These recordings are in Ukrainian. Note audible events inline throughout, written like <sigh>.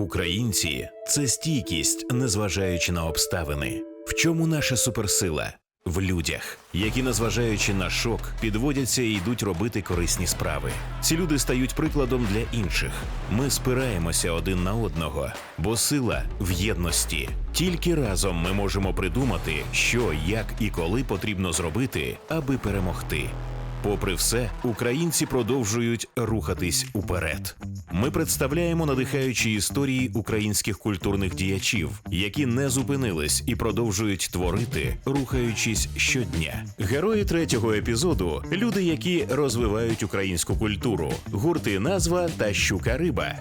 Українці це стійкість, незважаючи на обставини. В чому наша суперсила? В людях, які, незважаючи на шок, підводяться і йдуть робити корисні справи. Ці люди стають прикладом для інших. Ми спираємося один на одного, бо сила в єдності. Тільки разом ми можемо придумати, що, як і коли потрібно зробити, аби перемогти. Попри все, українці продовжують рухатись уперед. Ми представляємо надихаючі історії українських культурних діячів, які не зупинились і продовжують творити, рухаючись щодня. Герої третього епізоду люди, які розвивають українську культуру, гурти назва та щука риба.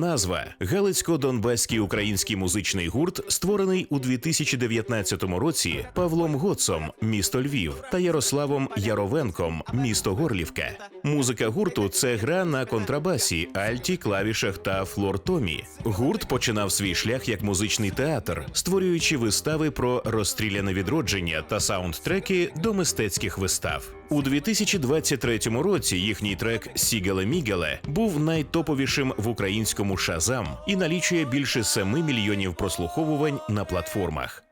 Назва Галицько-Донбаський український музичний гурт, створений у 2019 році Павлом Гоцом, місто Львів, та Ярославом Яровенком, місто Горлівка. Музика гурту це гра на контрабасі, альті, клавішах та флортомі. Гурт починав свій шлях як музичний театр, створюючи вистави про розстріляне відродження та саундтреки до мистецьких вистав. У 2023 році їхній трек Сігеле Мігеле був найтоповішим в українському шазам і налічує більше 7 мільйонів прослуховувань на платформах.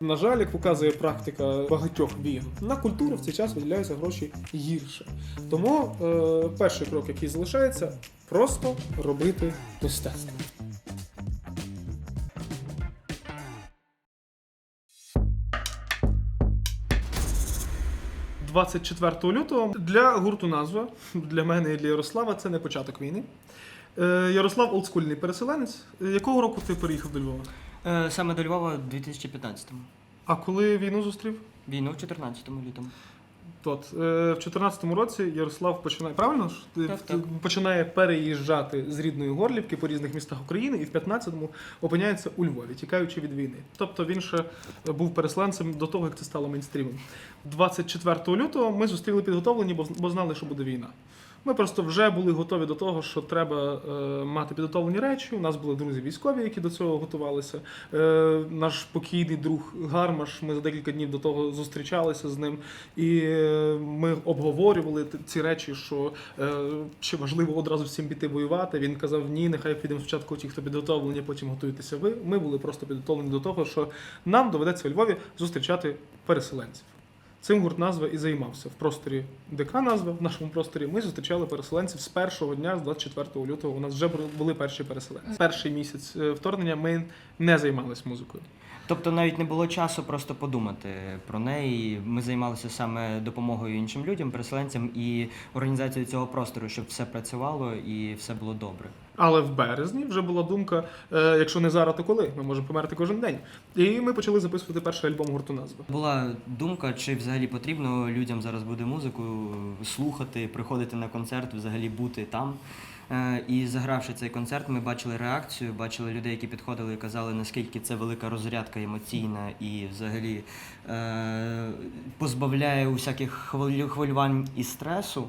На жаль, як показує практика багатьох війн, на культуру в цей час виділяються гроші гірше. Тому е, перший крок, який залишається, просто робити мистецтво. «24 лютого для гурту назва для мене і для Ярослава це не початок війни. Е, Ярослав олдскульний переселенець. Якого року ти переїхав до Львова? Е, Саме до Львова в 2015-му. А коли війну зустрів? Війну в 14-му лютому. От, е, в 2014 році Ярослав починає правильно ж? Так, так. починає переїжджати з рідної Горлівки по різних містах України і в 15-му опиняється у Львові, тікаючи від війни. Тобто він ще був пересланцем до того, як це стало мейнстрімом. 24 лютого ми зустріли підготовлені, бо знали, що буде війна. Ми просто вже були готові до того, що треба е, мати підготовлені речі. У нас були друзі військові, які до цього готувалися. Е, наш покійний друг Гармаш. Ми за декілька днів до того зустрічалися з ним, і е, ми обговорювали ці речі, що чи важливо одразу всім піти воювати. Він казав: ні, нехай підемо спочатку ті, хто підготовлені, потім готуйтеся ви. Ми були просто підготовлені до того, що нам доведеться у Львові зустрічати переселенців. Цим гурт назва і займався в просторі ДК назва в нашому просторі. Ми зустрічали переселенців з першого дня, з 24 лютого. У нас вже були перші переселенці. Перший місяць е, вторгнення ми не займалися музикою. Тобто навіть не було часу просто подумати про неї. Ми займалися саме допомогою іншим людям, переселенцям і організацією цього простору, щоб все працювало і все було добре. Але в березні вже була думка: е, якщо не зараз, то коли? Ми можемо померти кожен день. І ми почали записувати перший альбом гурту назва. Була думка, чи взагалі потрібно людям зараз буде музику слухати, приходити на концерт, взагалі бути там. Е, І загравши цей концерт, ми бачили реакцію, бачили людей, які підходили і казали, наскільки це велика розрядка емоційна і взагалі е, позбавляє усяких хвилю- хвилювань і стресу.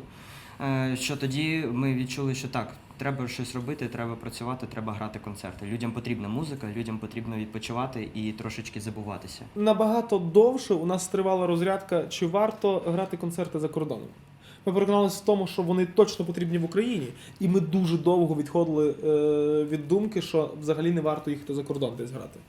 Е, Що тоді ми відчули, що так, треба щось робити, треба працювати, треба грати концерти. Людям потрібна музика, людям потрібно відпочивати і трошечки забуватися. Набагато довше у нас тривала розрядка, чи варто грати концерти за кордоном. Ми переконалися в тому, що вони точно потрібні в Україні, і ми дуже довго відходили е, від думки, що взагалі не варто їхати за кордон десь грати.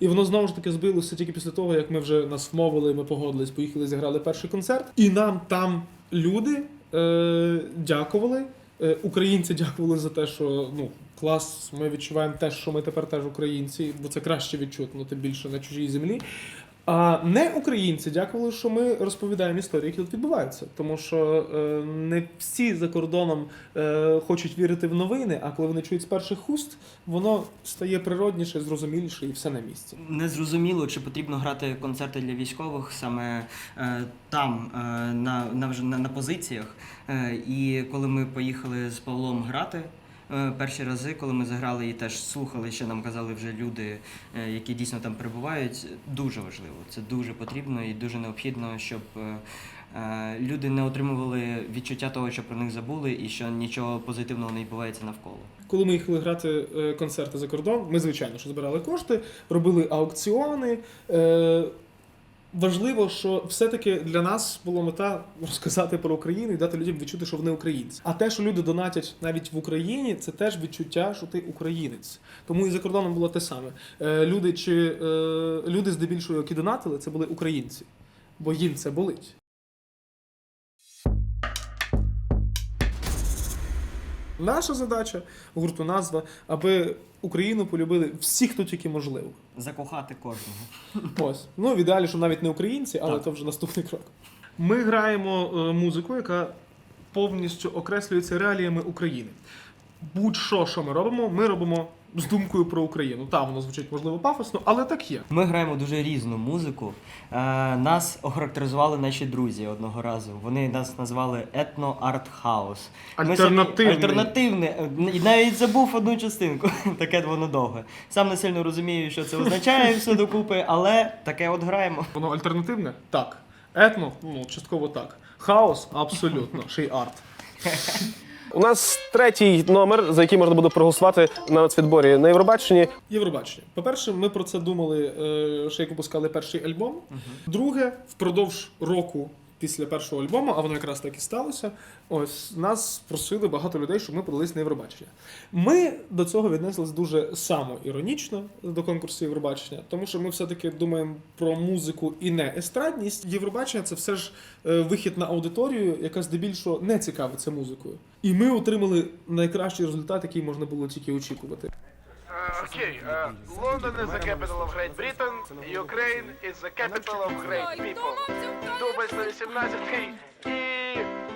І воно знову ж таки збилося тільки після того, як ми вже нас вмовили, ми погодились, поїхали, зіграли перший концерт. І нам там люди е, дякували. Е, Українці дякували за те, що ну клас, ми відчуваємо те, що ми тепер теж українці, бо це краще відчутно, тим більше на чужій землі. А не українці дякували, що ми розповідаємо історії, які тут відбуваються. Тому що е, не всі за кордоном е, хочуть вірити в новини, а коли вони чують з перших уст, воно стає природніше, зрозуміліше і все на місці. Незрозуміло, чи потрібно грати концерти для військових саме е, там, на, на, вже на, на позиціях. І коли ми поїхали з Павлом грати. Е, Перші рази, коли ми заграли і теж слухали, що нам казали вже люди, е, які дійсно там перебувають, дуже важливо. Це дуже потрібно і дуже необхідно, щоб е, люди не отримували відчуття того, що про них забули, і що нічого позитивного не відбувається навколо. Коли ми їхали грати концерти за кордон, ми звичайно що збирали кошти, робили аукціони. Важливо, що все-таки для нас була мета розказати про Україну і дати людям відчути, що вони українці. А те, що люди донатять навіть в Україні, це теж відчуття, що ти українець. Тому і за кордоном було те саме. Е, Люди чи е, люди здебільшого, які донатили, це були українці, бо їм це болить. Наша задача гурту назва, аби Україну полюбили всі, хто тільки можливо. Закохати кожного. Ось. Ну, в ідеалі, що навіть не українці, але Так. це вже наступний крок. Ми граємо е, музику, яка повністю окреслюється реаліями України. Будь-що, що ми робимо, ми робимо з думкою про Україну. Та воно звучить можливо пафосно, але так є. Ми граємо дуже різну музику. Е, нас охарактеризували наші друзі одного разу. Вони нас назвали етно-арт-хаус. Ми Альтернативний. Альтернативне. І навіть забув одну частинку. <laughs> Таке воно довге. Сам не сильно розумію, що це означає все докупи, але таке от граємо. Воно альтернативне? Так. Етно, ну, частково так. Хаос абсолютно. Ще й арт. <laughs> У нас третій номер, за який можна буде проголосувати на нацвідборі на Євробаченні. Євробачення. По-перше, ми про це думали, е, ще як випускали перший альбом. Друге, впродовж року після першого альбому, а воно якраз так і сталося. Ось нас просили багато людей, щоб ми подались на Євробачення. Ми до цього віднеслись дуже самоіронічно до конкурсу Євробачення, тому що ми все-таки думаємо про музику і не естрадність. Євробачення це все ж е, вихід на аудиторію, яка здебільшого не цікавиться музикою. І ми отримали найкращий результат, який можна було тільки очікувати. Uh, okay, uh, London is the capital of Great Britain, Ukraine is the capital of great people. Дубль 118 і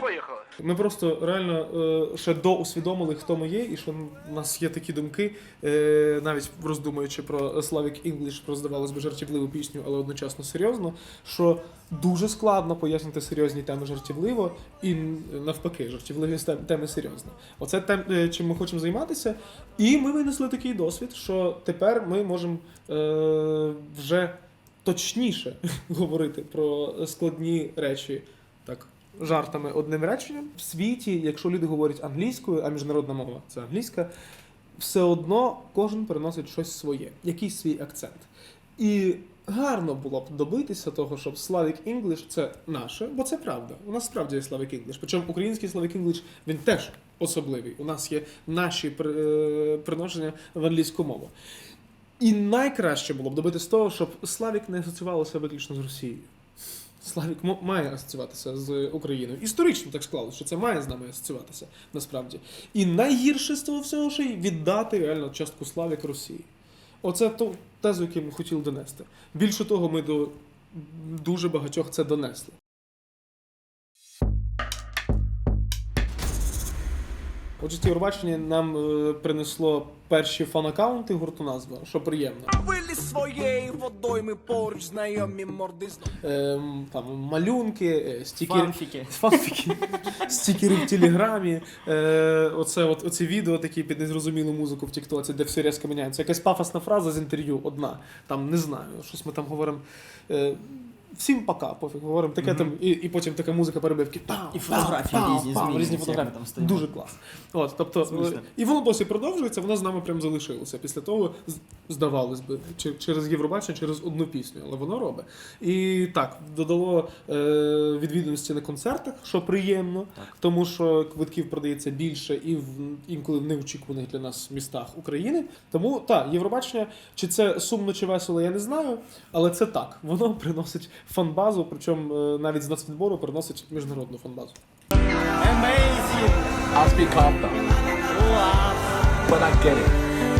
поїхали. Ми просто реально е, ще доусвідомили, хто ми є, і що в нас є такі думки, е, навіть роздумуючи про Slavic English, про здавалось би жартівливу пісню, але одночасно серйозно, що дуже складно пояснити серйозні теми жартівливо і навпаки, жартівливі тем- теми серйозно. Оце тем, е, чим ми хочемо займатися. І ми винесли такий досвід, що тепер ми можемо е, вже точніше <laughs> говорити про складні речі. Жартами одним реченням. В світі, якщо люди говорять англійською, а міжнародна мова це англійська, все одно кожен переносить щось своє, якийсь свій акцент. І гарно було б добитися того, щоб Slavic English це наше, бо це правда. У нас справді є Slavic English. Причому український Slavic English він теж особливий. У нас є наші е, приношення в англійську мову. І найкраще було б добитися того, щоб Slavic не асоціювалося виключно з Росією. Славік має асоціюватися з Україною. Історично так склалося, що це має з нами асоціюватися насправді. І найгірше з того всього ще й віддати реально частку Славік Росії. Оце ту тезу, яку ми хотіли донести. Більше того, ми до дуже багатьох це донесли. Отже, це Євробачення нам е, принесло перші фан-аккаунти гурту назва, що приємно. Своєї водойми поруч знайомі морди знов. Ем, там малюнки, е, стікери, Фанфіки. фанфіки, стікери в Телеграмі. Е, оце от оці відео такі під незрозумілу музику в Тіктоці, де все різко міняється. Якась пафосна фраза з інтерв'ю одна. Там не знаю, щось ми там говоримо. Е, Всім пока, пофіг, говоримо таке там, і, і потім така музика перебивки. Пау, І фотографії пау, різні пау, змінюються, різні фотографії. там стоїмо. Дуже клас. От, тобто, Смішно. е, і воно досі продовжується, воно з нами прям залишилося. Після того, з- здавалось би, чи- через Євробачення, через одну пісню, але воно робить. І так, додало е, відвідуваності на концертах, що приємно, тому що квитків продається більше і в інколи в неочікуваних для нас містах України. Тому так, Євробачення, чи це сумно чи весело, я не знаю, але це так. Воно приносить фанбазу, причому е, навіть з нацвідбору приносить міжнародну фанбазу.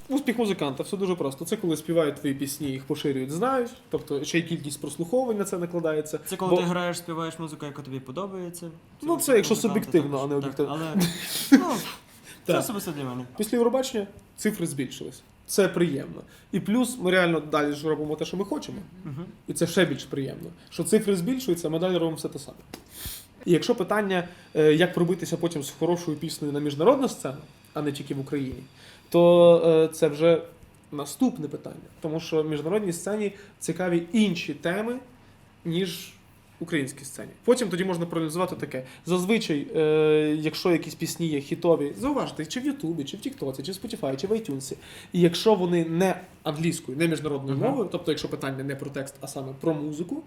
Успіх музиканта все дуже просто. Це коли співають твої пісні, їх поширюють, знають. Тобто ще й кількість прослуховувань на це накладається. Це коли Бо- ти граєш, співаєш музику, яка тобі подобається. Ну, це якщо суб'єктивно, а не об'єктивно. Але <laughs> ну, це особисто для мене. Після Євробачення цифри збільшились. Це приємно. І плюс ми реально далі ж робимо те, що ми хочемо. І це ще більш приємно. Що цифри збільшуються, ми далі робимо все те саме. І якщо питання, е, як пробитися потім з хорошою піснею на міжнародну сцену, а не тільки в Україні, то е, це вже наступне питання. Тому що в міжнародній сцені цікаві інші теми, ніж українській сцені. Потім тоді можна проаналізувати таке. Зазвичай, е, якщо якісь пісні є хітові, зауважте, чи в Ютубі, чи в Тіктоці, чи в Spotify, чи в iTunes, і якщо вони не англійською, не міжнародною мовою, тобто якщо питання не про текст, а саме про музику,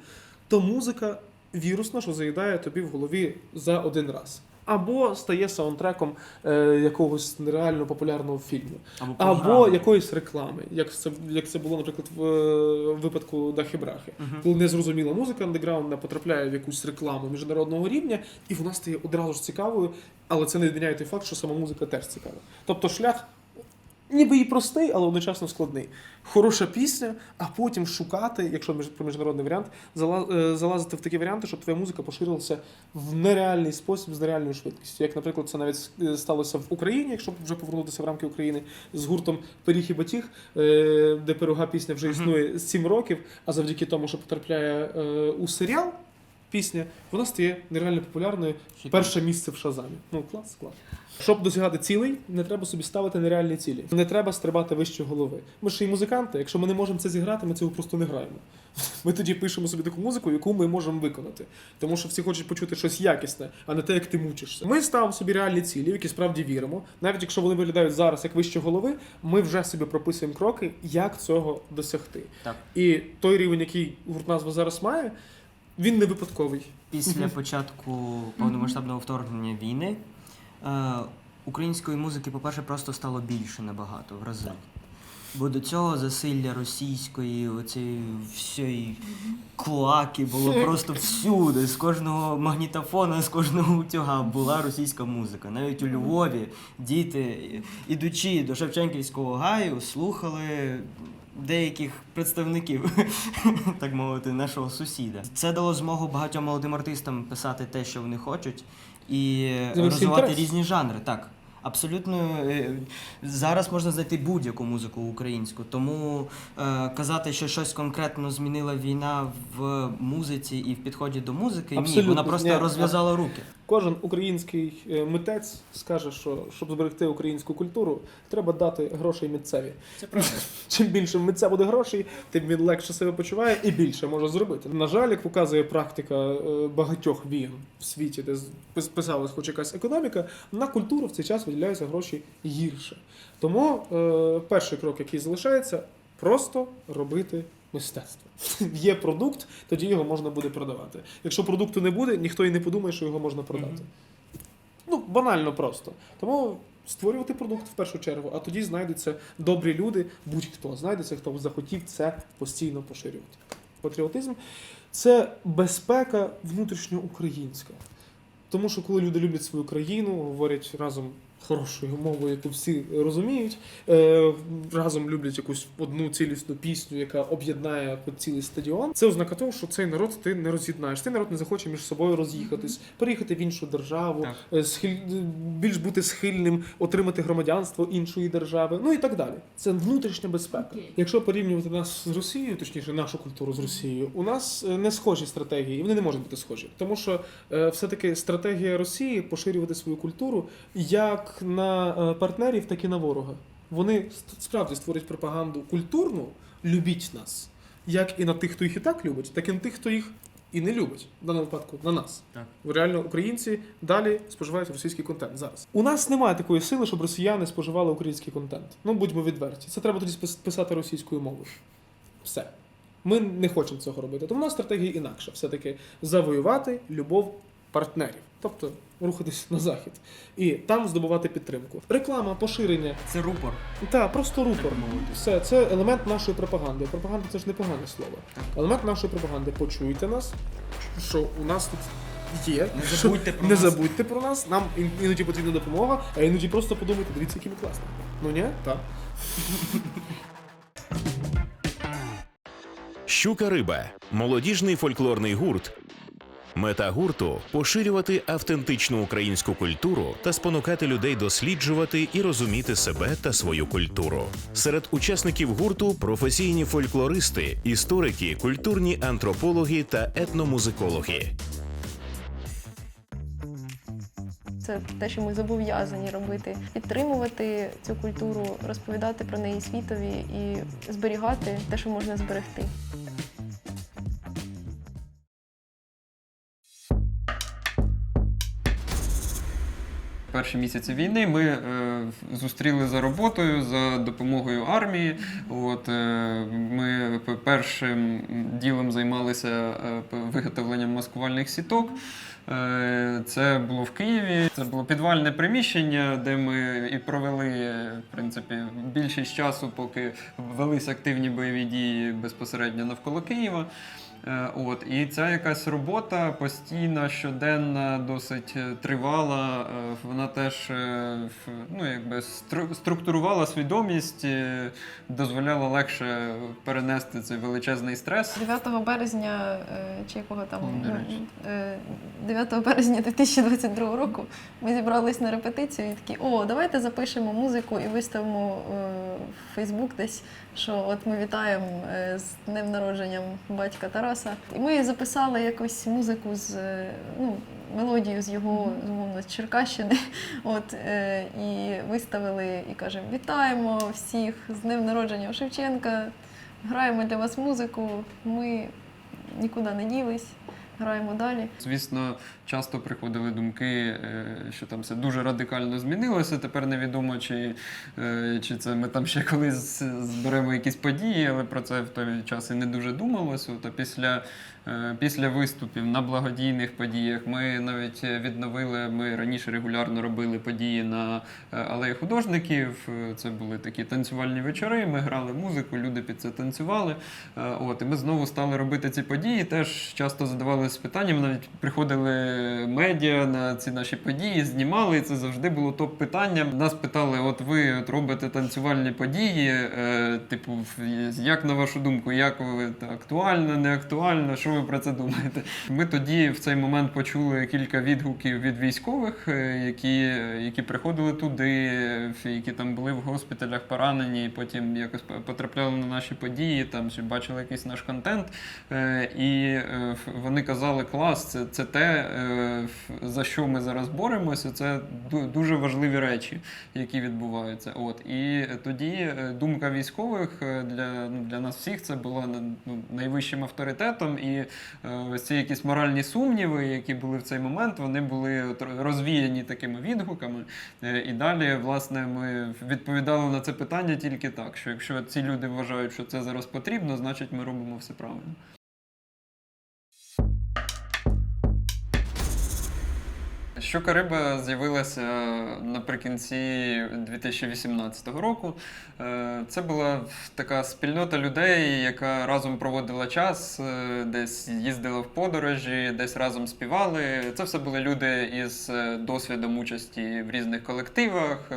то музика вірусна, що заїдає тобі в голові за один раз. Або стає саундтреком е, якогось нереально популярного фільму, Або або якоїсь реклами, як це, як це було, наприклад, в е, випадку Дахи Брахи. Коли незрозуміла музика андеграундна потрапляє в якусь рекламу міжнародного рівня, і вона стає одразу ж цікавою, але це не відміняє той факт, що сама музика теж цікава. Тобто шлях ніби і простий, але одночасно складний. Хороша пісня, а потім шукати, якщо про міжнародний варіант, е, залазити в такі варіанти, щоб твоя музика поширилася в нереальний спосіб з нереальною швидкістю. Як, наприклад, це навіть е, сталося в Україні, якщо вже повернутися в рамки України з гуртом Пиріг і Батіг, е, де пирога пісня вже існує з 7 років, а завдяки тому, що потрапляє у серіал. Пісня, вона стає нереально популярною. Перше місце в Шазамі. Ну, клас, клас. Щоб досягати цілей, не треба собі ставити нереальні цілі. Не треба стрибати вище голови. Ми ж і музиканти. Якщо ми не можемо це зіграти, ми цього просто не граємо. <laughs> Ми тоді пишемо собі таку музику, яку ми можемо виконати. Тому що всі хочуть почути щось якісне, а не те, як ти мучишся. Ми ставимо собі реальні цілі, в які справді віримо. Навіть якщо вони виглядають зараз як вище голови, ми вже собі прописуємо кроки, як цього досягти. Так. І той рівень, який гурт назва зараз має, він не випадковий. Після початку повномасштабного вторгнення війни української музики, по-перше, просто стало більше набагато в рази. Бо до цього засилля російської, оцієї всієї клаки було <laughs> просто всюди. З кожного магнітофона, з кожного утюга була російська музика. Навіть у Львові діти, ідучи до Шевченківського гаю, слухали деяких представників, <laughs> так мовити, нашого сусіда. Це дало змогу багатьом молодим артистам писати те, що вони хочуть, і З'явився розвивати інтерес. різні жанри. Так. Абсолютно е, зараз можна знайти будь-яку музику українську, тому е, казати, що щось конкретно змінила війна в музиці і в підході до музики, ні, вона просто розв'язала руки. Кожен український е, митець скаже, що щоб зберегти українську культуру, треба дати грошей митцеві. Це правда. <laughs> Чим більше митця буде грошей, тим він легше себе почуває і більше може зробити. На жаль, як показує практика е, багатьох війн в світі, де писалась хоч якась економіка, на культуру в цей час виділяються гроші гірше. Тому е, перший крок, який залишається, просто робити мистецтво. <laughs> Є продукт, тоді його можна буде продавати. Якщо продукту не буде, ніхто і не подумає, що його можна продати. Ну, банально просто. Тому створювати продукт в першу чергу, а тоді знайдуться добрі люди, будь-хто знайдеться, хто захотів це постійно поширювати. Патріотизм це безпека внутрішньоукраїнська. Тому що коли люди люблять свою країну, говорять разом хорошою мовою, яку всі розуміють, е, разом люблять якусь одну цілісну пісню, яка об'єднає цілий стадіон. Це ознака того, що цей народ ти не роз'єднаєш. Цей народ не захоче між собою роз'їхатись, переїхати в іншу державу, е, схиль... більш бути схильним, отримати громадянство іншої держави, ну і так далі. Це внутрішня безпека. Якщо порівнювати нас з Росією, точніше нашу культуру з Росією, у нас е, не схожі стратегії, і вони не можуть бути схожі, тому що е, все-таки стратегія Росії поширювати свою культуру як на е, партнерів, так і на ворога. Вони справді створюють пропаганду культурну, любіть нас, як і на тих, хто їх і так любить, так і на тих, хто їх і не любить. В даному випадку на нас. Так. Реально, українці далі споживають російський контент зараз. У нас немає такої сили, щоб росіяни споживали український контент. Ну будьмо відверті. Це треба тоді писати російською мовою. Все. Ми не хочемо цього робити. Тому у нас стратегія інакша. Все-таки завоювати любов партнерів. Тобто рухатись на захід і там здобувати підтримку. Реклама, поширення, Це рупор. та просто рупор. Все, це елемент нашої пропаганди. Пропаганда це ж непогане слово. Елемент нашої пропаганди. Почуйте нас, що у нас тут є. Не забудьте про не нас. забудьте про нас. Нам іноді потрібна допомога, а іноді просто подумайте, дивіться, які ми класні. Ну ні? Так. Щука риба молодіжний фольклорний гурт. Мета гурту поширювати автентичну українську культуру та спонукати людей досліджувати і розуміти себе та свою культуру. Серед учасників гурту професійні фольклористи, історики, культурні антропологи та етномузикологи. Це те, що ми зобов'язані робити, підтримувати цю культуру, розповідати про неї світові і зберігати те, що можна зберегти. Перші місяці війни ми е, зустріли за роботою за допомогою армії. От е, ми першим ділом займалися е, виготовленням маскувальних сіток. Е, Це було в Києві. Це було підвальне приміщення, де ми і провели е, в принципі більшість часу, поки велись активні бойові дії безпосередньо навколо Києва. Е, От, і ця якась робота постійна, щоденна, досить е, тривала. е, Вона теж ну, якби стру- структурувала свідомість, дозволяла легше перенести цей величезний стрес. 9 березня, чи якого там О, до речі. е, 9 березня 2022 року ми зібрались на репетицію і такі, о, давайте запишемо музику і виставимо Фейсбук десь, що от ми вітаємо е, з днем народженням батька Тараса. І ми записали якусь музику з е, ну, мелодію з його умовно, з Черкащини. <laughs> От, е, і виставили і кажемо: вітаємо всіх з днем народження Шевченка. Граємо для вас музику, ми нікуди не ділись, граємо далі. Звісно, часто приходили думки, е, що там все дуже радикально змінилося. Тепер невідомо, чи, е, чи це ми там ще колись зберемо якісь події, але про це в той час і не дуже думалося. От, а після, е, після виступів на благодійних подіях ми навіть відновили. Ми раніше регулярно робили події на алеї художників. Це були такі танцювальні вечори. Ми грали музику, люди під це танцювали. От, і ми знову стали робити ці події. Теж часто задавалися питанням, навіть приходили медіа на ці наші події, знімали. І це завжди було топ-питанням. Нас питали: от ви от робите танцювальні події, е, типу, як на вашу думку, як ви актуально, не актуально? Що ви про це думаєте? Ми тоді в цей момент почули кілька відгуків від військових, е, які, які приходили туди, які там були в госпіталях поранені, і потім якось потрапляли на наші події, там чи бачили якийсь наш контент. Е, І е, вони казали, клас, це, це те, е, за що ми зараз боремося. Це дуже важливі речі, які відбуваються. От і тоді е, думка військових е, для, ну, для нас всіх це була ну, найвищим авторитетом. І е, ось ці якісь моральні сумніви, які були в цей момент, вони були розвіяні такими відгуками. І далі, власне, ми відповідали на це питання тільки так: що якщо ці люди вважають, що це зараз потрібно, значить ми робимо все правильно. Щука риба з'явилася наприкінці 2018 року. Е, Це була така спільнота людей, яка разом проводила час, е, десь їздила в подорожі, десь разом співали. Це все були люди із е, досвідом участі в різних колективах, е,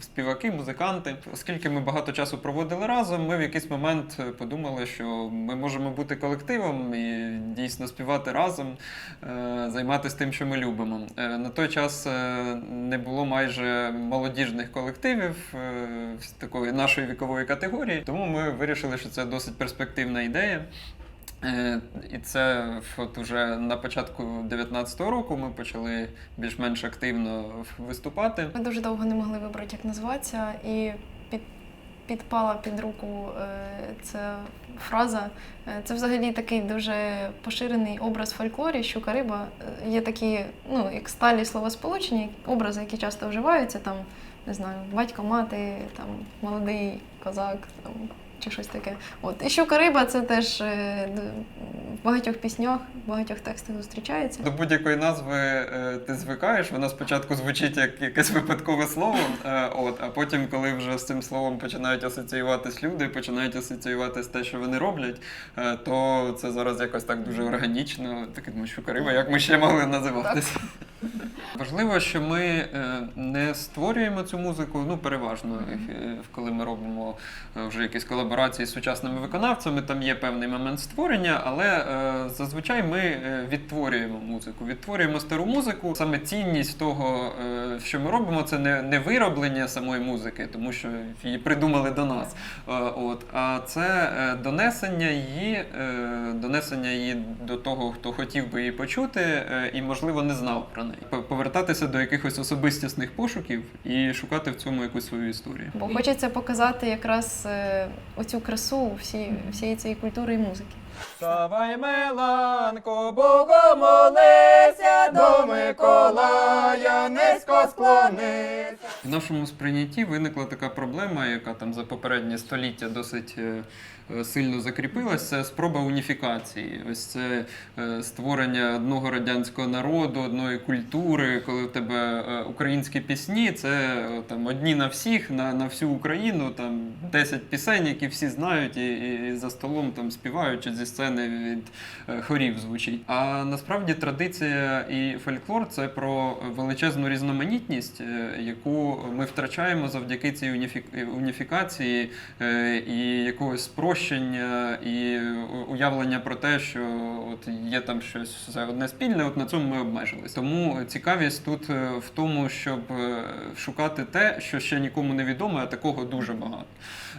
співаки, музиканти. Оскільки ми багато часу проводили разом, ми в якийсь момент е, подумали, що ми можемо бути колективом і дійсно співати разом, е, займатися тим, що ми любимо. На той час е, не було майже молодіжних колективів е, такої нашої вікової категорії, тому ми вирішили, що це досить перспективна ідея. Е, І це от уже на початку 2019 року ми почали більш-менш активно виступати. Ми дуже довго не могли вибрати, як назватися, і підпала під руку е, ця фраза. Е, Це взагалі такий дуже поширений образ фольклорі, щука риба. Е, Є такі, ну, як сталі словосполучення, образи, які часто вживаються, там, не знаю, батько, мати, там, молодий козак. Там, чи щось таке. От. І щука риба це теж е, в багатьох піснях, в багатьох текстах зустрічається. До будь-якої назви е, ти звикаєш, вона спочатку звучить як якесь випадкове слово, е, от, а потім, коли вже з цим словом починають асоціюватись люди, починають асоціюватись те, що вони роблять, то це зараз якось так дуже органічно. Таке думаю, що риба, як ми ще могли називатися. Важливо, що ми не створюємо цю музику, ну переважно, коли ми робимо вже якісь колаборації з сучасними виконавцями, там є певний момент створення, але е, зазвичай ми е, відтворюємо музику, відтворюємо стару музику. Саме цінність того, е, що ми робимо, це не, не вироблення самої музики, тому що її придумали до нас. Е, От, а це е, донесення її, е, донесення її до того, хто хотів би її почути, е, і, можливо, не знав про неї. Повертатися до якихось особистісних пошуків і шукати в цьому якусь свою історію. Бо хочеться показати якраз е, оцю красу всі, всієї цієї культури і музики. Вставай, Меланко, Богу молися, до Миколая низько склонися. В нашому сприйнятті виникла така проблема, яка там за попереднє століття досить е, сильно закріпилась, це спроба уніфікації. Ось це е, створення одного радянського народу, одної культури, коли в тебе е, українські пісні, це е, там одні на всіх, на, на всю Україну, там 10 пісень, які всі знають, і, і, за столом там співають чи зі сцени від е, хорів звучить. А насправді традиція і фольклор це про величезну різноманітність, е, яку ми втрачаємо завдяки цій уніфікації е, і якогось спрощення і уявлення про те, що от є там щось одне спільне, от на цьому ми обмежились. Тому цікавість тут е, в тому, щоб е, шукати те, що ще нікому не відомо, а такого дуже багато.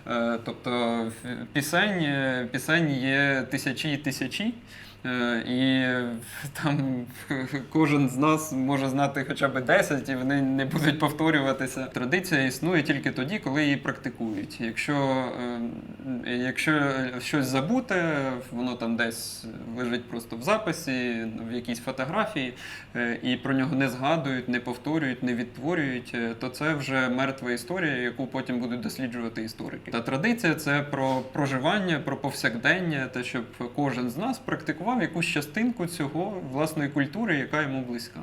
Е, Тобто пісень, пісень є тисячі і тисячі. Е, І там <laughs> кожен з нас може знати хоча б 10, і вони не будуть повторюватися. Традиція існує тільки тоді, коли її практикують. Якщо, е, якщо щось забуте, воно там десь лежить просто в записі, в якійсь фотографії, е, і про нього не згадують, не повторюють, не відтворюють, то це вже мертва історія, яку потім будуть досліджувати історики. Та традиція це про проживання, про повсякдення, те, щоб кожен з нас практикував якусь частинку цього власної культури, яка йому близька.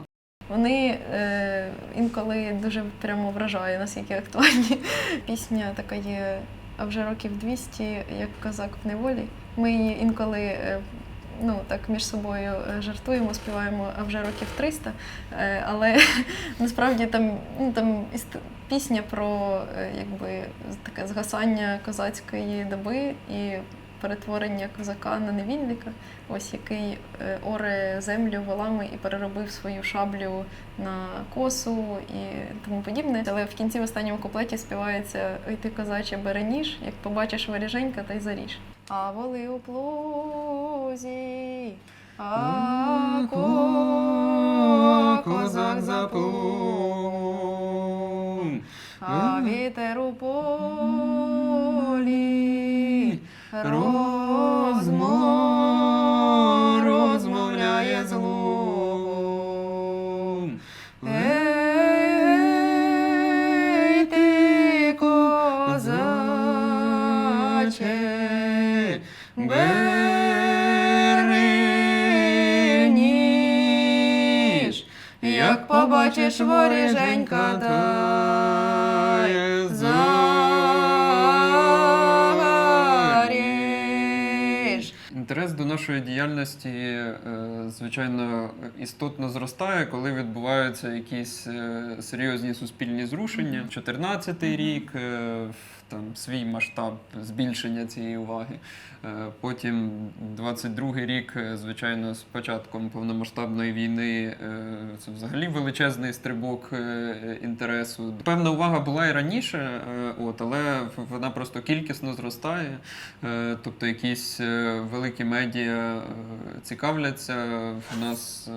Вони е, інколи дуже прямо вражає, наскільки актуальні. <laughs> Пісня така є, а вже років 200, як козак в неволі. Ми її інколи е, ну, так між собою е, жартуємо, співаємо, а вже років 300. Е, але <laughs> насправді там, ну, там пісня про е, якби, таке згасання козацької доби і перетворення козака на невільника, ось який е, оре землю волами і переробив свою шаблю на косу і тому подібне. Але в кінці в останньому куплеті співається Ой ти козаче береніж, як побачиш воріженька, та й заріж. А воли у плузі, а ко козак заплум, а вітер у полі розмо, розмовляє з лугом. Ей, ти, козаче, береніж, як побачиш воріженька, Інтерес до нашої діяльності, е, звичайно, істотно зростає, коли відбуваються якісь е, серйозні суспільні зрушення. 14-й рік, е, там свій масштаб збільшення цієї уваги. Е, Потім 22-й рік, е, звичайно, з початком повномасштабної війни е, це взагалі величезний стрибок інтересу. Певна увага була і раніше, от, але вона просто кількісно зростає. Тобто якісь великі медіа цікавляться. В нас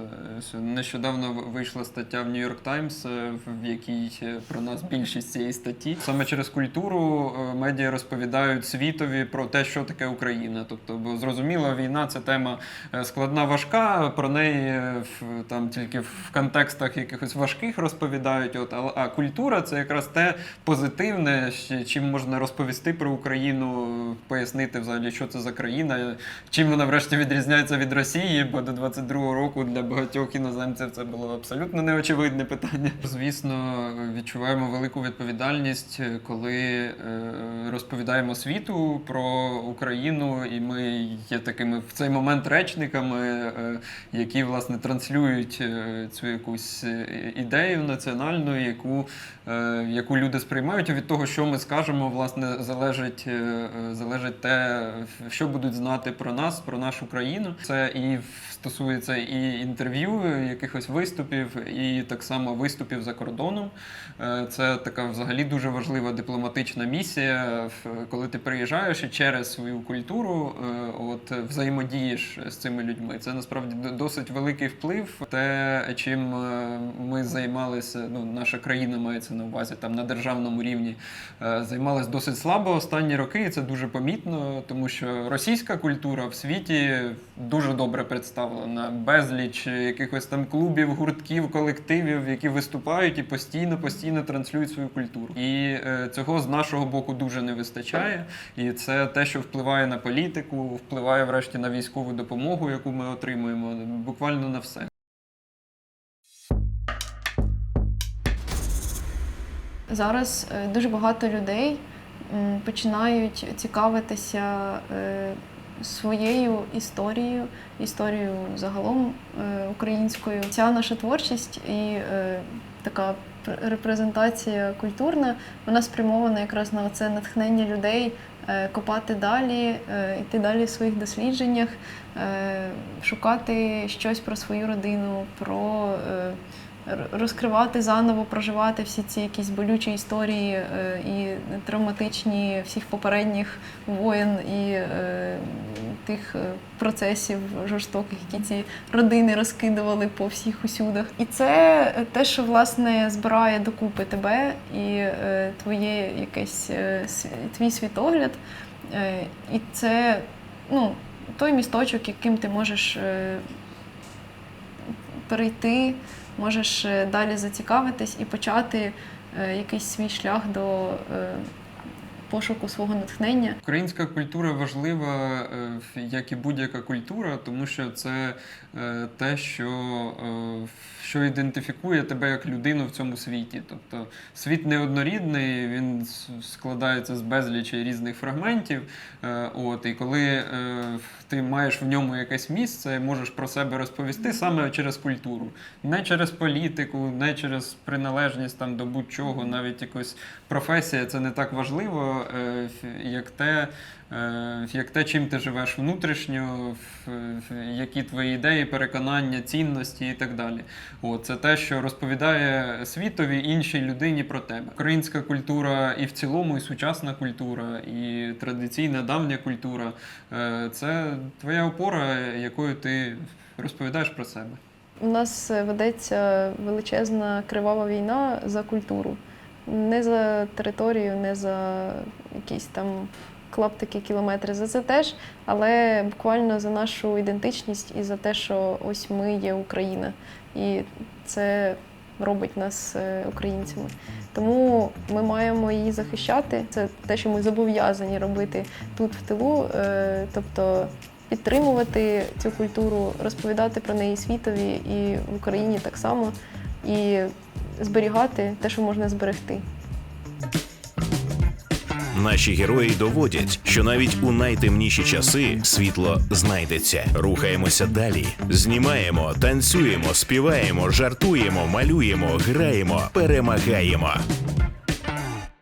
нещодавно вийшла стаття в Times, е, в якій про нас більшість цієї статті. Саме через культуру е, медіа розповідають світові про те, що таке Україна. Тобто, бо зрозуміло, війна це тема е, складна, важка. Про неї е, в- там тільки в контекстах якихось важких розповідають. От, а, культура це якраз те позитивне, чим можна розповісти про Україну, пояснити взагалі, що це за країна, чим вона врешті відрізняється від Росії, бо до 22-го року для багатьох іноземців це було абсолютно неочевидне питання. Звісно, відчуваємо велику відповідальність, коли розповідаємо світу про Україну, і ми є такими в цей момент речниками, е, які власне транслюють е, цю якусь е, ідею національну, яку, е, яку люди сприймають. Від того, що ми скажемо, власне, залежить, е, е, залежить те, що будуть знати про нас, про нашу країну. Це і стосується і інтерв'ю, якихось виступів, і так само виступів за кордоном. Е, Це така взагалі дуже важлива дипломатична місія, коли ти приїжджаєш і через свою культуру е, от, взаємодієш з цими людьми. Це насправді досить великий вплив. Те, чим е, ми займалися, ну, наша країна мається на увазі там на державному рівні, е, займалась досить слабо останні роки, і це дуже помітно, тому що російська культура в світі дуже добре представлена. Безліч якихось там клубів, гуртків, колективів, які виступають і постійно, постійно транслюють свою культуру. І е, цього з нашого боку дуже не вистачає. І це те, що впливає на політику, впливає врешті на військову допомогу, яку ми отримуємо, буквально на все. Зараз е, дуже багато людей починають цікавитися е, своєю історією, історією загалом е, українською. Ця наша творчість і така репрезентація культурна, вона спрямована якраз на це натхнення людей копати далі, йти далі в своїх дослідженнях, шукати щось про свою родину, про розкривати заново, проживати всі ці якісь болючі історії е, і травматичні всіх попередніх воєн і е, тих е, процесів жорстоких, які ці родини розкидували по всіх усюдах. І це те, що власне збирає докупи тебе і твоє якесь твій світогляд. І це ну, той місточок, яким ти можеш перейти, можеш е, далі зацікавитись і почати е, якийсь свій шлях до е, пошуку свого натхнення. Українська культура важлива, як і будь-яка культура, тому що це те, що, що ідентифікує тебе як людину в цьому світі. Тобто світ неоднорідний, він складається з безлічі різних фрагментів. От, і коли ти маєш в ньому якесь місце, можеш про себе розповісти саме через культуру, не через політику, не через приналежність там до будь-чого, навіть якось професія це не так важливо, е, як те, як те, чим ти живеш внутрішньо, які твої ідеї, переконання, цінності і так далі. От, це те, що розповідає світові іншій людині про тебе. Українська культура і в цілому, і сучасна культура, і традиційна давня культура е, це твоя опора, якою ти розповідаєш про себе. У нас е, ведеться величезна кривава війна за культуру. Не за територію, не за якісь там клаптики, кілометри. За це теж, але буквально за нашу ідентичність і за те, що ось ми є Україна. І це робить нас е, українцями. Тому ми маємо її захищати. Це те, що ми зобов'язані робити тут в тилу. Е, Тобто підтримувати цю культуру, розповідати про неї світові і в Україні так само, і зберігати те, що можна зберегти. Наші герої доводять, що навіть у найтемніші часи світло знайдеться. Рухаємося далі, знімаємо, танцюємо, співаємо, жартуємо, малюємо, граємо, перемагаємо.